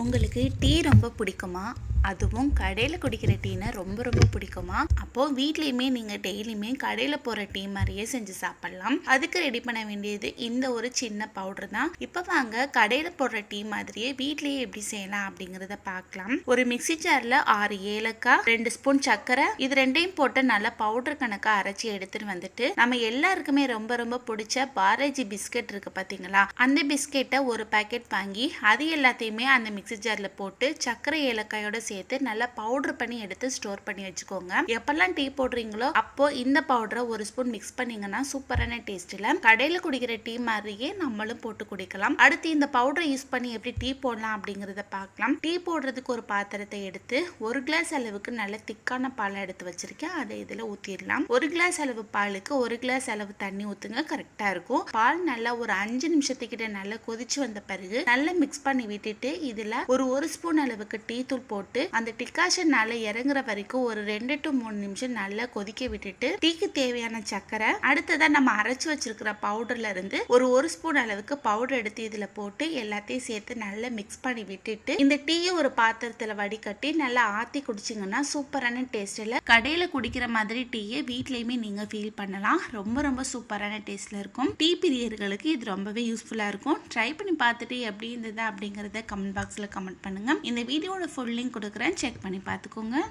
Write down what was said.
உங்களுக்கு டீ ரொம்ப பிடிக்குமா? அதுவும் கடையில் குடிக்கிற டீனா ரொம்ப ரொம்ப பிடிக்குமா? அப்போது வீட்லேயுமே நீங்கள் டெய்லியுமே கடையில் போகிற டீ மாதிரியே செஞ்சு சாப்பிட்லாம். அதுக்கு ரெடி பண்ண வேண்டியது இந்த ஒரு சின்ன பவுடர் தான். இப்போ வாங்க கடையில் போடுற டீ மாதிரியே வீட்லேயே எப்படி செய்யலாம் அப்படிங்கிறத பார்க்கலாம். ஒரு மிக்ஸி ஜாரில் ஆறு ஏலக்காய் ரெண்டு ஸ்பூன் சர்க்கரை இது ரெண்டையும் போட்டு நல்லா பவுடர் கணக்காக அரைச்சி எடுத்துகிட்டு வந்துட்டு நம்ம எல்லாருக்குமே ரொம்ப ரொம்ப பிடிச்ச பாரேஜி பிஸ்கெட் இருக்குது பார்த்தீங்களா அந்த பிஸ்கெட்டை ஒரு பாக்கெட் வாங்கி அது எல்லாத்தையுமே அந்த மிக்ஸி ஜாரில் போட்டு சர்க்கரை ஏலக்காயோட சேர்த்து நல்லா பவுடர் பண்ணி எடுத்து ஸ்டோர் பண்ணி வச்சுக்கோங்க. எப்பெல்லாம் டீ போடுறீங்களோ அப்போ இந்த பவுடரை ஒரு ஸ்பூன் மிக்ஸ் பண்ணீங்கன்னா சூப்பரான டேஸ்ட்ல கடையில் குடிக்கிற டீ மாதிரியே நம்மளும் போட்டு குடிக்கலாம். அடுத்து இந்த பவுடரை யூஸ் பண்ணி எப்படி டீ போடலாம் அப்படிங்கறத பார்க்கலாம். டீ போடுறதுக்கு ஒரு பாத்திரத்தை எடுத்து ஒரு கிளாஸ் அளவுக்கு நல்ல திக்கான பாலை எடுத்து வச்சிருக்கேன். அதை இதில் ஊற்றிடலாம் ஒரு கிளாஸ் அளவு பாலுக்கு ஒரு கிளாஸ் அளவு தண்ணி ஊற்றுங்க கரெக்டாக இருக்கும். பால் நல்லா ஒரு அஞ்சு நிமிஷத்துக்கிட்ட நல்லா கொதிச்சு வந்த பிறகு நல்லா மிக்ஸ் பண்ணி விட்டுட்டு இதில் ஒரு ஒரு ஸ்பூன் அளவுக்கு டீ தூள் போட்டு அந்த டிகாஷன் நல்லா இறங்குற வரைக்கும் ஒரு ரெண்டு டு மூணு நிமிஷம் நல்லா கொதிக்க விட்டுட்டு டீக்கு தேவையான சர்க்கரை அடுத்ததான் நம்ம அரைச்சு வச்சிருக்கிற பவுடர்ல இருந்து ஒரு ஒரு ஸ்பூன் அளவுக்கு பவுடர் எடுத்து இதுல போட்டு எல்லாத்தையும் சேர்த்து நல்லா மிக்ஸ் பண்ணி விட்டுட்டு இந்த டீயை ஒரு பாத்திரத்துல வடிகட்டி நல்லா ஆத்தி குடிச்சிங்கன்னா சூப்பரான டேஸ்ட்ல கடையில குடிக்கிற மாதிரி டீயை வீட்லயுமே நீங்க ஃபீல் பண்ணலாம். ரொம்ப ரொம்ப சூப்பரான டேஸ்ட்ல இருக்கும். டீ பிரியர்களுக்கு இது ரொம்பவே யூஸ்ஃபுல்லா இருக்கும். ட்ரை பண்ணி பார்த்துட்டு எப்படி இருந்தது அப்படிங்கறத கமெண்ட் பாக்ஸ்ல கமெண்ட் பண்ணுங்க. இந்த வீடியோட ஃபுல் லிங்க் கொடுக்குறேன் செக் பண்ணி பார்த்துக்கோங்க.